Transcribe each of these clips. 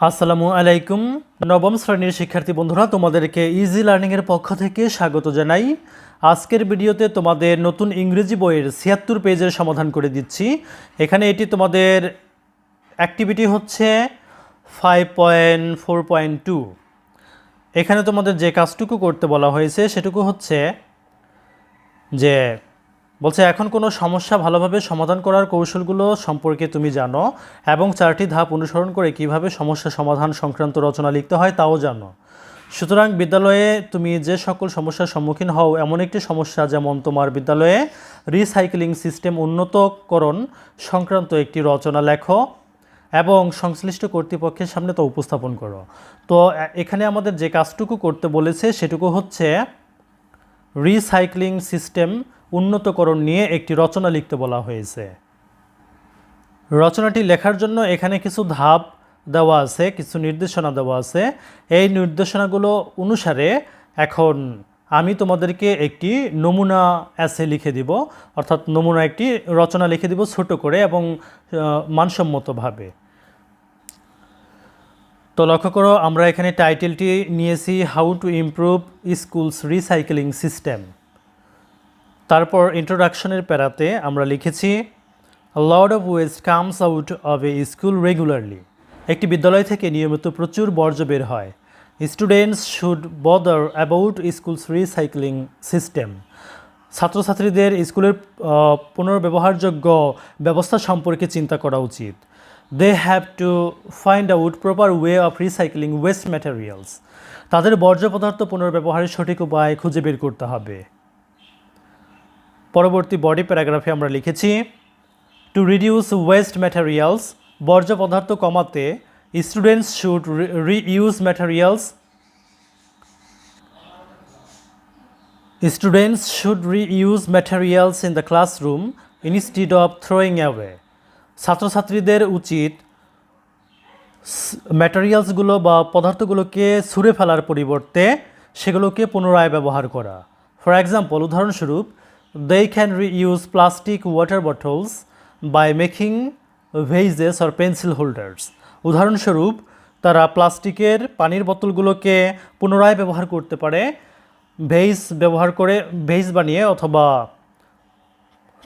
আসসালামু আলাইকুম। নবম শ্রেণির শিক্ষার্থী বন্ধুরা, তোমাদেরকে ইজি লার্নিংয়ের পক্ষ থেকে স্বাগত জানাই। আজকের ভিডিওতে তোমাদের নতুন ইংরেজি বইয়ের ছিয়াত্তর পেজের সমাধান করে দিচ্ছি। এখানে এটি তোমাদের অ্যাক্টিভিটি হচ্ছে five point four point two এখানে তোমাদের যে কাজটুকু করতে বলা হয়েছে, সেটুকু হচ্ছে যে বলছে, এখন কোনো সমস্যা ভালোভাবে সমাধান করার কৌশলগুলো সম্পর্কে তুমি জানো এবং চারটি ধাপ অনুসরণ করে কীভাবে সমস্যা সমাধান সংক্রান্ত রচনা লিখতে হয় তাও জানো। সুতরাং বিদ্যালয়ে তুমি যে সকল সমস্যার সম্মুখীন হও, এমন একটি সমস্যা যেমন তোমার বিদ্যালয়ে রিসাইক্লিং সিস্টেম উন্নতকরণ সংক্রান্ত একটি রচনা লেখো এবং সংশ্লিষ্ট কর্তৃপক্ষের সামনে তা উপস্থাপন করো। তো এখানে আমাদের যে কাজটুকু করতে বলেছে সেটুকু হচ্ছে রিসাইক্লিং সিস্টেম উন্নতকরণ নিয়ে একটি রচনা লিখতে বলা হয়েছে। রচনাটি লেখার জন্য এখানে কিছু ধাপ দেওয়া আছে, কিছু নির্দেশনা দেওয়া আছে। এই নির্দেশনাগুলো অনুসারে এখন আমি তোমাদেরকে একটি নমুনা অ্যাসে লিখে দিব, অর্থাৎ নমুনা একটি রচনা লিখে দিব ছোট করে এবং মানসম্মতভাবে। তো লক্ষ্য করো, আমরা এখানে টাইটেলটি নিয়েছি how to improve schools recycling system তারপর ইন্ট্রোডাকশনের প্যারাতে আমরা লিখেছি lot of waste comes out of a school regularly একটি বিদ্যালয় থেকে নিয়মিত প্রচুর বর্জ্য বের হয়। Students should bother about schools recycling system ছাত্রছাত্রীদের স্কুলের পুনর্ব্যবহারযোগ্য ব্যবস্থা সম্পর্কে চিন্তা করা উচিত। They have to find out proper way of recycling waste materials তাদের বর্জ্য পদার্থ পুনর্ব্যবহারের সঠিক উপায় খুঁজে বের করতে হবে। পরবর্তী বডি প্যারাগ্রাফে আমরা লিখেছি টু রিডিউস ওয়েস্ট ম্যাটেরিয়ালস বর্জ্য পদার্থ কমাতে students should reuse materials students should reuse materials in the classroom instead of throwing away ছাত্রছাত্রীদের উচিত ম্যাটেরিয়ালসগুলো বা পদার্থগুলোকে ছুঁড়ে ফেলার পরিবর্তে সেগুলোকে পুনরায় ব্যবহার করা। ফর এক্সাম্পল উদাহরণস্বরূপ they can reuse plastic water bottles by making vases or pencil holders উদাহরণস্বরূপ, তারা প্লাস্টিকের পানির বোতলগুলোকে পুনরায় ব্যবহার করতে পারে ভেইজ ব্যবহার করে ভেইজ বানিয়ে অথবা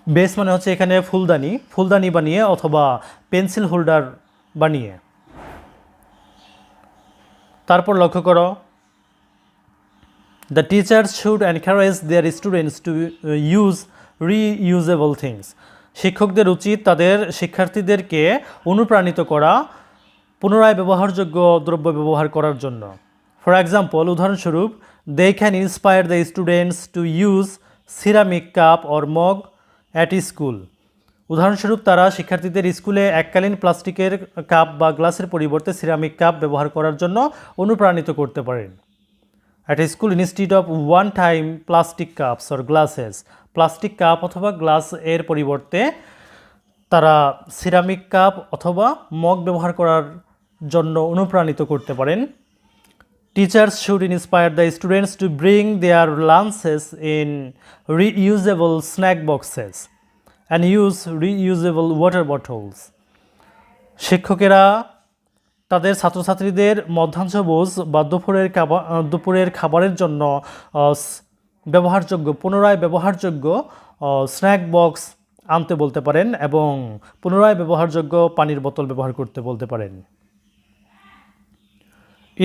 বেস মানে হচ্ছে এখানে ফুলদানি ফুলদানি বানিয়ে অথবা পেন্সিল হোল্ডার বানিয়ে। তারপর লক্ষ্য করো the teachers should encourage their students to use reusable things শিক্ষকদের উচিত তাদের শিক্ষার্থীদেরকে অনুপ্রাণিত করা, পুনরায় ব্যবহারযোগ্য দ্রব্য ব্যবহার করার জন্য। ফর এক্সাম্পল উদাহরণস্বরূপ they can inspire the students to use ceramic cup or mug at school উদাহরণস্বরূপ তারা শিক্ষার্থীদের স্কুলে এককালীন প্লাস্টিকের কাপ বা গ্লাসের পরিবর্তে সিরামিক কাপ ব্যবহার করার জন্য অনুপ্রাণিত করতে পারেন। At school instead of one time plastic cups or glasses plastic cup অথবা গ্লাস এর পরিবর্তে তারা সিরামিক কাপ অথবা মগ ব্যবহার করার জন্য অনুপ্রাণিত করতে পারেন। Teachers should inspire the students to bring their lunches in reusable snack boxes and use reusable water bottles শিক্ষকেরা তাদের ছাত্রছাত্রীদের মধ্যাহ্নভোজ বা দুপুরের খাবার দুপুরের খাবারের জন্য ব্যবহারযোগ্য, পুনরায় ব্যবহারযোগ্য স্ন্যাক বক্স আনতে বলতে পারেন এবং পুনরায় ব্যবহারযোগ্য পানির বোতল ব্যবহার করতে বলতে পারেন।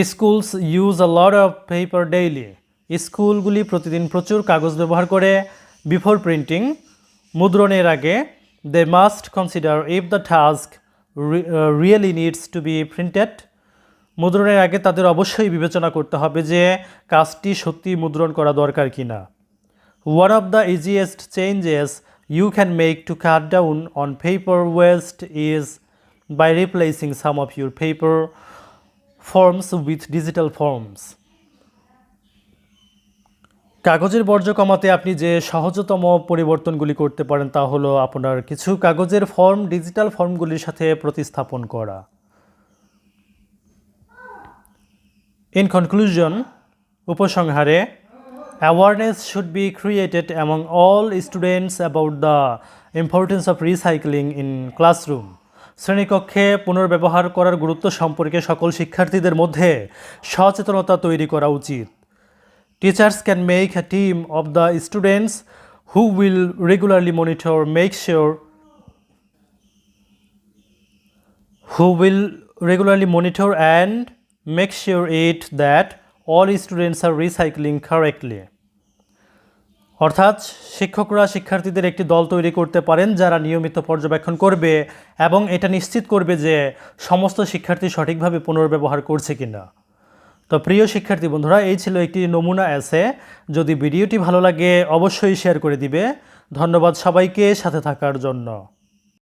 Schools use a lot of paper daily স্কুলগুলি প্রতিদিন প্রচুর কাগজ ব্যবহার করে বিফোর প্রিন্টিং মুদ্রণের আগে they must consider if the task really needs to be printed মুদ্রণের আগে তাদের অবশ্যই বিবেচনা করতে হবে যে কাজটি সত্যি মুদ্রণ করা দরকার কি না One of the easiest changes you can make to cut down on paper waste is by replacing some of your paper forms with digital forms কাগজের বর্জ্য কমাতে আপনি যে সহজতম পরিবর্তনগুলি করতে পারেন তা হলো আপনার কিছু কাগজের ফর্ম ডিজিটাল ফর্মগুলির সাথে প্রতিস্থাপন করা। ইন কনক্লুশন উপসংহারে awareness should be created among all students about the importance of recycling in classroom শ্রেণীকক্ষে পুনর্ব্যবহার করার গুরুত্ব সম্পর্কে সকল শিক্ষার্থীদের মধ্যে সচেতনতা তৈরি করা উচিত। Teachers can make a team of the students who will regularly monitor make sure who will regularly monitor and make sure it that all students are recycling correctly অর্থাৎ শিক্ষকরা শিক্ষার্থীদের একটি দল তৈরি করতে পারেন যারা নিয়মিত পর্যবেক্ষণ করবে এবং এটা নিশ্চিত করবে যে সমস্ত শিক্ষার্থী সঠিকভাবে পুনর্ব্যবহার করছে কিনা। তো প্রিয় শিক্ষার্থী বন্ধুরা, এই ছিল একটি নমুনা এসে যদি ভিডিওটি ভালো লাগে, অবশ্যই শেয়ার করে দিবে। ধন্যবাদ সবাইকে সাথে থাকার জন্য।